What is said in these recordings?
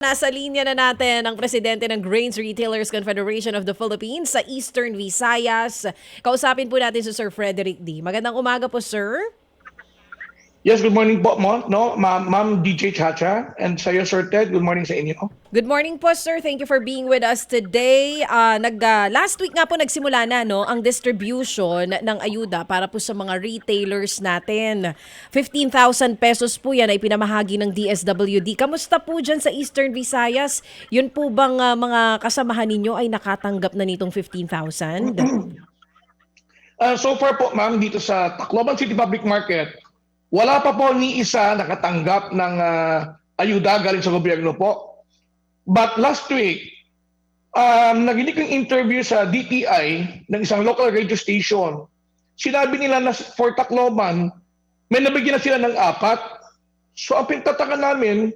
Nasa linya na natin ang presidente ng Grains Retailers Confederation of the Philippines sa Eastern Visayas. Kausapin po natin si Sir Frederick D. Magandang umaga po, sir. Yes, good morning po, mo, no? Ma'am, Ma'am DJ Chacha and sa iyo, Sir Ted, good morning sa inyo. Good morning po, sir. Thank you for being with us today. Ah, nag, ah, last week nga po nagsimula na no, ang distribution ng ayuda para po sa mga retailers natin. 15,000 pesos po yan ay pinamahagi ng DSWD. Kamusta po dyan sa Eastern Visayas? Yun po bang ah, mga kasamahan ninyo ay nakatanggap na nitong 15,000? Uh, so far po, ma'am, dito sa Tacloban City Public Market, wala pa po ni isa nakatanggap ng ah, ayuda galing sa gobyerno po. But last week, um, naginig ng interview sa DTI ng isang local radio station. Sinabi nila na for Tacloban, may nabigyan na sila ng apat. So ang pintataka namin,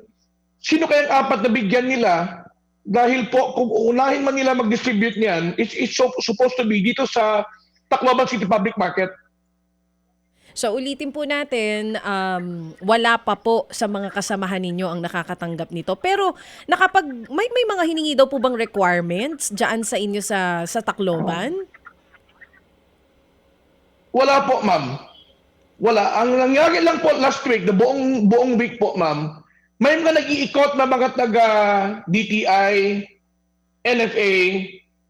sino kayang apat na bigyan nila dahil po kung unahin man nila mag-distribute niyan, it's, it's so- supposed to be dito sa Tacloban City Public Market. So ulitin po natin, um, wala pa po sa mga kasamahan ninyo ang nakakatanggap nito. Pero nakapag may may mga hiningi daw po bang requirements diyan sa inyo sa sa Tacloban? Wala po, ma'am. Wala. Ang nangyari lang po last week, the buong buong week po, ma'am, may mga nag-iikot na mga taga DTI, NFA,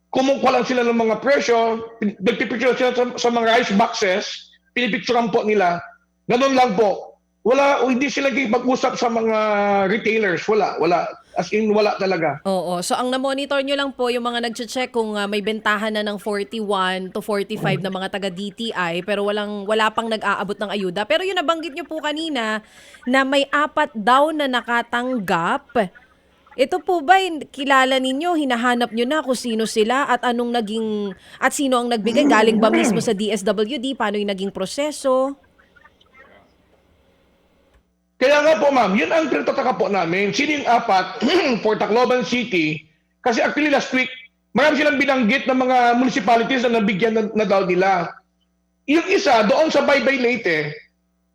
kumukuha lang sila ng mga presyo, nagpipicture sila sa, sa mga rice boxes, pinipicturean po nila. Ganun lang po. Wala, hindi sila mag-usap sa mga retailers. Wala, wala. As in, wala talaga. Oo. So ang na-monitor nyo lang po yung mga nagche-check kung ah, may bentahan na ng 41 to 45 na mga taga DTI pero walang wala pang nag-aabot ng ayuda. Pero yun nabanggit nyo po kanina na may apat daw na nakatanggap. Ito po ba kilala ninyo, hinahanap nyo na kung sino sila at anong naging at sino ang nagbigay galing ba mismo sa DSWD, paano yung naging proseso? Kaya nga po ma'am, yun ang pinagtataka po namin. Sino yung apat for Tacloban City? Kasi actually last week, marami silang binanggit ng mga municipalities na nabigyan na, na daw nila. Yung isa, doon sa Baybay Leyte,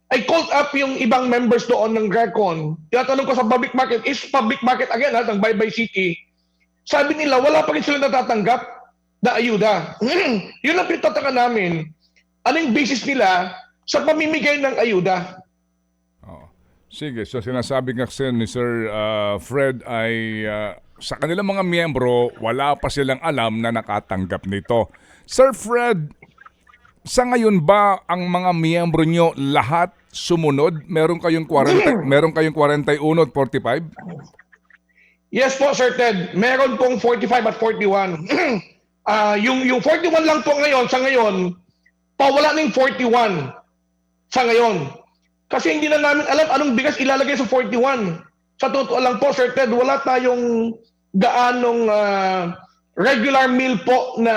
I called up yung ibang members doon ng GRECON. Tinatanong ko sa public market, is public market again ha, ng Baybay City. Sabi nila, wala pa rin sila natatanggap na ayuda. yun ang pinagtataka namin. Anong basis nila sa pamimigay ng ayuda? Oo. Sige, so sinasabi nga kasi ni Sir uh, Fred ay uh, sa kanilang mga miyembro, wala pa silang alam na nakatanggap nito. Sir Fred, sa ngayon ba ang mga miyembro nyo lahat sumunod? Meron kayong 40, meron kayong 41 at 45? Yes po, Sir Ted. Meron pong 45 at 41. Ah, yung, yung 41 lang po ngayon, sa ngayon, pawala na yung 41 sa ngayon. Kasi hindi na namin alam anong bigas ilalagay sa 41. Sa totoo lang po, Sir Ted, wala tayong gaanong ah, regular meal po na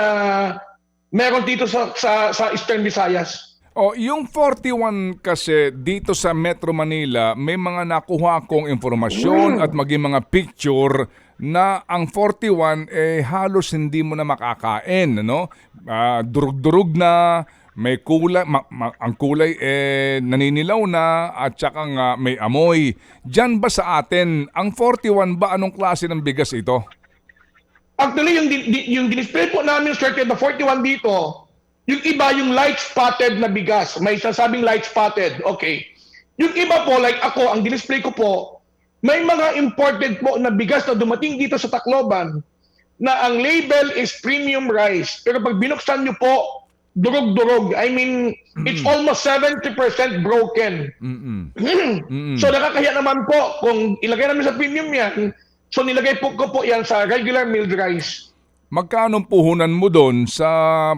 meron dito sa, sa, sa Eastern Visayas. O, yung 41 kasi dito sa Metro Manila, may mga nakuha kong informasyon at maging mga picture na ang 41 eh halos hindi mo na makakain, no? Ah, durug-durug na, may kulay, ma- ma- ang kulay eh naninilaw na at saka nga may amoy. Diyan ba sa atin, ang 41 ba anong klase ng bigas ito? Actually, yung, di- di- yung display po namin, Sir na 41 dito, yung iba, yung light spotted na bigas. May sasabing light spotted. Okay. Yung iba po, like ako, ang display ko po, may mga imported po na bigas na dumating dito sa Tacloban na ang label is premium rice. Pero pag binuksan nyo po, durog-durog. I mean, it's almost 70% broken. Mm-mm. So nakakahiya naman po kung ilagay namin sa premium yan, so nilagay po ko po yan sa regular milled rice. Magkano puhunan mo doon sa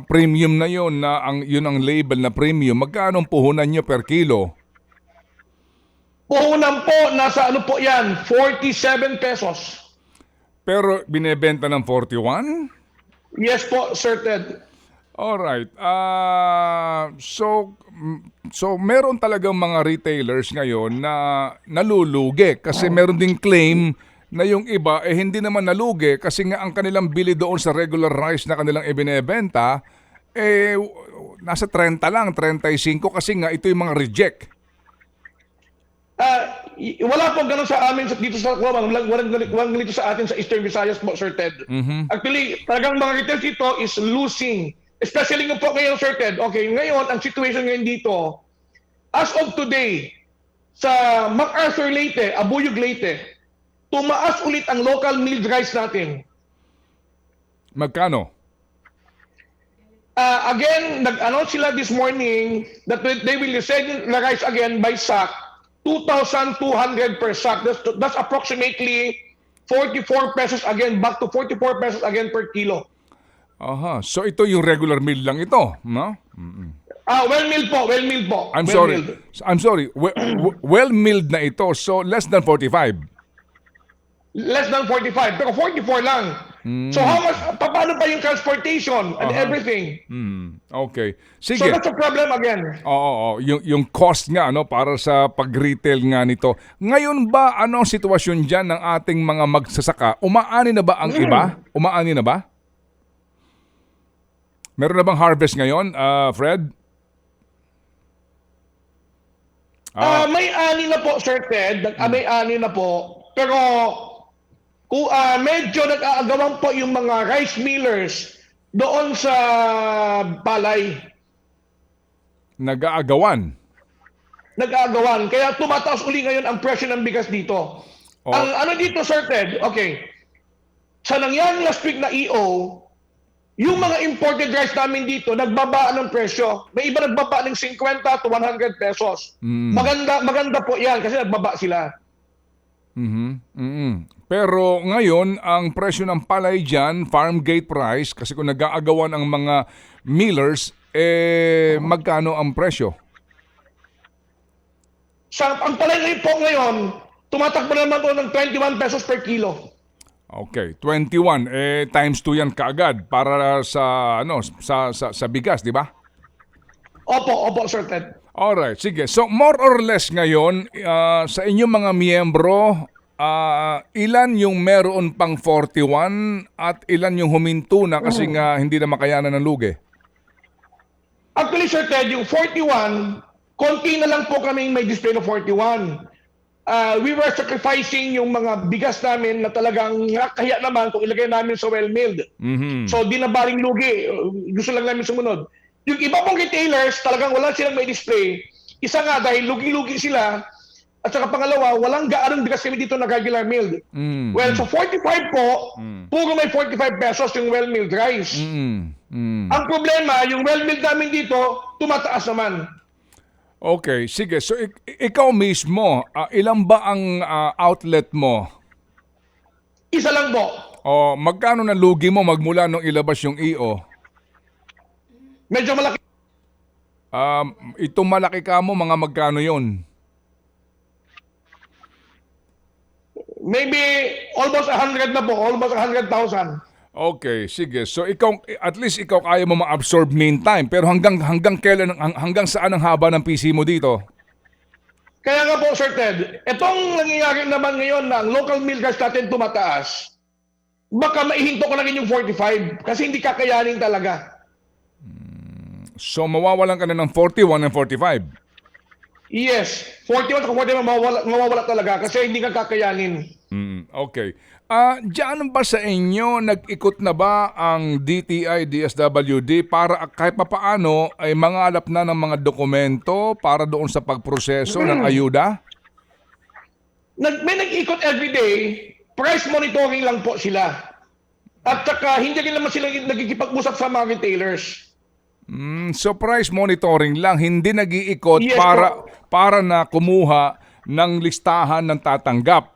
premium na yon na ang yun ang label na premium? Magkano puhunan nyo per kilo? Puhunan po, nasa ano po yan, 47 pesos. Pero binebenta ng 41? Yes po, Sir Ted. Alright. Ah, so mm, so meron talagang mga retailers ngayon na nalulugi kasi meron ding claim na yung iba eh hindi naman nalugi kasi nga ang kanilang bili doon sa regular rice na kanilang ibinebenta eh nasa 30 lang, 35 kasi nga ito yung mga reject. Ah, y- wala po ganun sa amin sa, dito sa Tacloban. Walang, walang, walang, ganito sa atin sa Eastern Visayas po, Sir Ted. Actually, talagang mga retail dito is losing. Especially nga po ngayon, Sir Ted. Okay, ngayon, ang situation ngayon dito, as of today, sa MacArthur Leyte, Abuyog Leyte, tumaas ulit ang local milled rice natin. Magkano? Uh, again, nag-announce sila this morning that they will sell the rice again by sack, 2,200 per sack. That's, that's approximately 44 pesos again, back to 44 pesos again per kilo. Aha. So ito yung regular meal lang ito, no? Ah, well milled po, well milled po. I'm well sorry. milled. I'm sorry. We- we- well-milled na ito, so less than 45. Less than 45, pero 44 lang. So how much, pa- paano pa yung transportation and Aha. everything? Hmm. Okay. So Sige. that's a problem again. Oo, oo. Yung, yung cost nga no para sa pag-retail nga nito. Ngayon ba ano ang sitwasyon diyan ng ating mga magsasaka? Umaani na ba ang iba? Umaani na ba? Meron na bang harvest ngayon, ah, Fred? Ah, may ani na po, Sir Ted. Nag, ah, may ani na po. Pero kung ah, medyo nag-aagawan po yung mga rice millers doon sa palay. Nag-aagawan. Nag-aagawan. Kaya tumataas uli ngayon ang presyo ng bigas dito. Oh. Ang ano dito, Sir Ted, okay. Sa nangyari last week na EO, yung mga imported rice namin dito, nagbaba ng presyo. May iba nagbaba ng 50 to 100 pesos. Mm. Maganda maganda po 'yan kasi nagbaba sila. Mhm. mhm. Pero ngayon, ang presyo ng palay dyan, farm gate price, kasi kung nag-aagawan ang mga millers, eh, magkano ang presyo? Sa ang palay ngayon po ngayon, tumatakbo naman po ng 21 pesos per kilo. Okay, 21 eh times 2 yan kaagad para sa ano sa sa, sa bigas, di ba? Opo, opo, Sir Ted. Alright, sige. So more or less ngayon ah, sa inyong mga miyembro, ah, ilan yung meron pang 41 at ilan yung huminto na kasi nga hindi na makayanan ng lugi? Actually, Sir Ted, yung 41, konti na lang po kaming may display ng 41. Ah, we were sacrificing yung mga bigas namin na talagang kaya naman kung ilagay namin sa well-milled. Mhm. So, di na baring lugi. Gusto lang namin sumunod. Yung iba pong retailers, talagang wala silang may display. Isa nga, dahil lugi-lugi sila. At saka pangalawa, walang gaanong bigas kami dito na regular milled. Mm. Well, sa 45 po, puro may 45 pesos yung well-milled rice. Mm. Mm. Ang problema, yung well-milled namin dito, tumataas naman. Okay, sige. So ik- ikaw mismo, ah, ilan ba ang ah, outlet mo? Isa lang po. O magkano na lugi mo magmula nung ilabas yung EO? Medyo malaki. Um, itong malaki ka mo, mga magkano yon? Maybe almost 100 na po. Almost 100,000. Okay, sige. So ikaw at least ikaw kaya mo ma-absorb meantime pero hanggang hanggang kailan hang- hanggang saan ang haba ng PC mo dito? Kaya nga po, Sir Ted, itong nangyayari naman ngayon ang local milk gas natin tumataas, baka maihinto ko rin yung 45 kasi hindi kakayanin talaga. So mawawalan ka na ng 41 and 45. Yes, 41 kung 41 mawawala, mawawala talaga kasi hindi ka kakayanin. Mm, okay. Ah, diyan ba sa inyo nag-ikot na ba ang DTI DSWD para kahit papaano ay mangalap na ng mga dokumento para doon sa pagproseso ng ayuda? Nag, may nag-ikot everyday, price monitoring lang po sila. At saka hindi rin naman sila nagkikipag-usap sa mga retailers. Mm, so price monitoring lang, hindi nag-iikot Yes, para po. para na kumuha ng listahan ng tatanggap.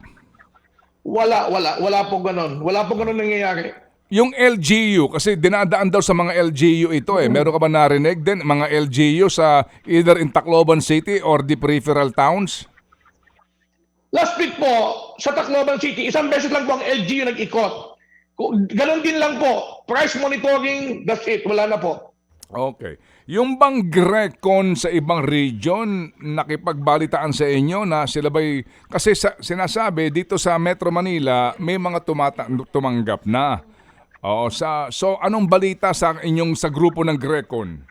Wala, wala, wala po ganun. Wala po ganun nangyayari. Yung LGU, kasi dinadaan daw sa mga LGU ito eh. Meron ka ba narinig din mga LGU sa either in Tacloban City or the peripheral towns? Last week po, sa Tacloban City, isang beses lang po ang LGU nag-ikot. Ganon din lang po. Price monitoring, that's it. Wala na po. Okay. Yung bang Grecon sa ibang region, nakipagbalitaan sa inyo na sila ba'y... Kasi sa, sinasabi, dito sa Metro Manila, may mga tumata, tumanggap na. Oo, sa, so anong balita sa inyong sa grupo ng Grecon?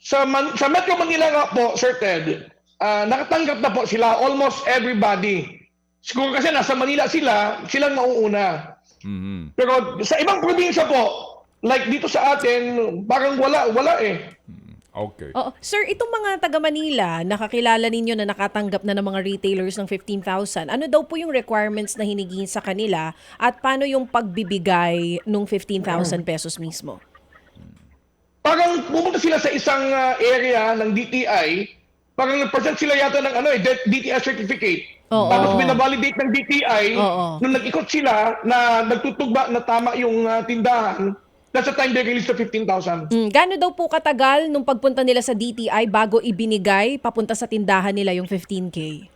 Sa, Man- sa Metro Manila nga po, Sir Ted, ah, nakatanggap na po sila, almost everybody. Siguro kasi nasa Manila sila, silang mauuna. Mhm. Pero sa ibang probinsya po, like dito sa atin, parang wala, wala eh. Okay. Oo. Sir, itong mga taga Manila, nakakilala ninyo na nakatanggap na ng mga retailers ng 15,000. Ano daw po yung requirements na hinigin sa kanila at paano yung pagbibigay nung 15,000 pesos mismo? Parang pumunta sila sa isang ah, area ng DTI, parang nag-present sila yata ng ano eh, DTI certificate. Oo. Tapos binavalidate ng DTI, Oo. nung nag-ikot sila na nagtutugba na tama yung ah, tindahan, that's the time they released the 15,000. Mm, gaano daw po katagal nung pagpunta nila sa DTI bago ibinigay papunta sa tindahan nila yung 15K?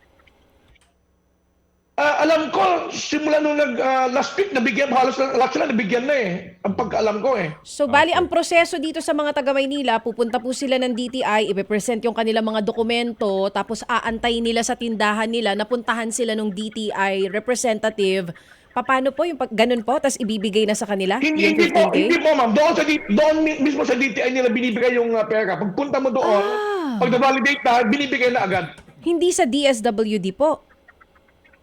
Ah, alam ko, simula nung nag, ah, last week, nabigyan, halos lahat sila nabigyan na eh. Ang pagkaalam ko eh. So, bali ang proseso dito sa mga taga Maynila, pupunta po sila ng DTI, ipe-present yung kanilang mga dokumento, tapos aantayin nila sa tindahan nila, napuntahan sila ng DTI representative. Paano po yung pag ganun po, tapos ibibigay na sa kanila? Hindi, yung hindi po, 15K? hindi po ma'am. Doon, sa, doon mi- mismo sa DTI nila binibigay yung ah, pera. Pagpunta mo doon, Ah. pag na-validate na, binibigay na agad. Hindi sa DSWD po.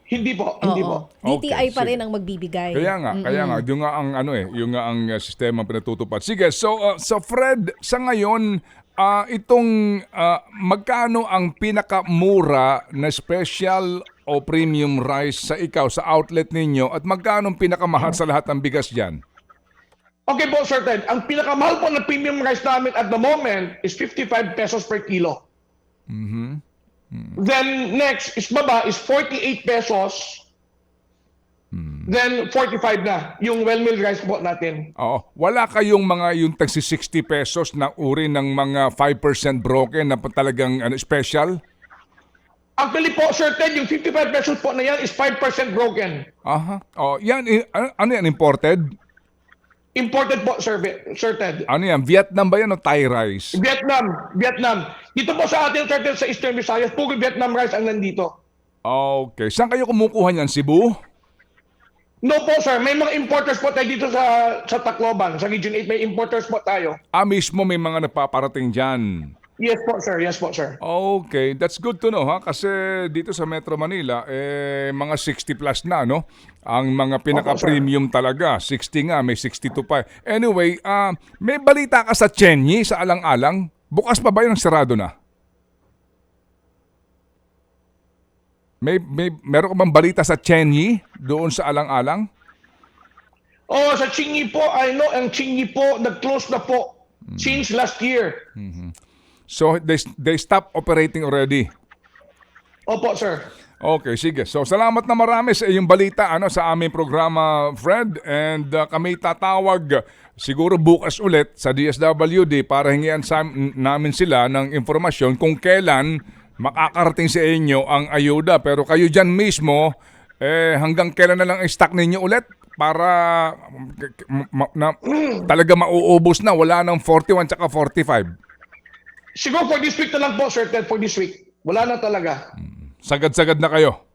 Hindi po, hindi Oo. po. DTI Okay, pa rin sige. ang magbibigay. Kaya nga, kaya nga, yung nga ang ano eh, yung nga ang uh, sistema pinatutupad. Sige, so uh, so Fred, sa ngayon ah, itong ah, magkano ang pinakamura na special o premium rice sa ikaw sa outlet ninyo at magkano ang pinakamahal sa lahat ng bigas diyan? Okay po, Sir Ted. Ang pinakamahal po na premium rice namin at the moment is 55 pesos per kilo. Then next is baba is 48 pesos. Then 45 na yung well-milled rice po natin. Oo, wala kayong mga yung tagsi 60 pesos na uri ng mga 5% broken na talagang ano, special? Actually po, Sir Ted, yung 55 pesos po na yan is 5% broken. Aha. Oh, yan eh, ano, ano yan imported? Imported po, Sir, Sir Ted. Ano yan? Vietnam ba yan o Thai rice? Vietnam, Vietnam. Dito po sa atin, Sir Ted, sa Eastern Visayas, puro Vietnam rice ang nandito. Okay. Saan kayo kumukuha niyan? Cebu? No po, sir. May mga importers po tayo dito sa sa Tacloban. Sa Region 8, may importers po tayo. Ah, mismo may mga nagpaparating dyan. Yes po, sir. Yes po, sir. Okay, that's good to know ha kasi dito sa Metro Manila eh mga 60 plus na no. Ang mga pinaka-premium talaga, 60 nga, may 62 pa. Anyway, ah may balita ka sa Chenyi sa Alang-Alang? Bukas pa ba 'yung sarado na? May, may meron ka bang balita sa Chenyi doon sa Alang-Alang? Oh, sa Chingy po, I know, ang Chingy po, nag-close na po since last year. So they they stop operating already. Opo, sir. Okay, sige. So salamat na marami sa iyong balita ano sa aming programa, Fred. And uh, kami tatawag siguro bukas ulit sa DSWD para hingian sa, namin sila ng informasyon kung kailan makakarating sa inyo ang ayuda. Pero kayo dyan mismo, eh, hanggang kailan na lang ang stock ninyo ulit para ma- na, talaga mauubos na. Wala nang 41 tsaka 45. Siguro for this week na lang po, sir Ted, for this week. Wala na talaga. Sagad-sagad na kayo.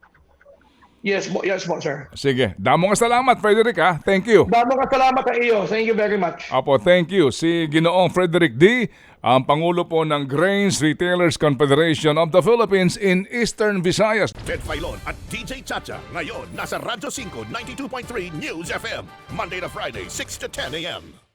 Yes po, yes po, sir. Sige. Damo nga salamat, Frederick ha. Thank you. Damo ka salamat sa iyo. Thank you very much. Apo, thank you. Si Ginoong Frederick D., ang Pangulo po ng Grains Retailers Confederation of the Philippines in Eastern Visayas. Ted Filon at DJ Chacha. Ngayon, nasa Radyo 5, 92.3 News FM. Monday to Friday, 6 to 10 a.m.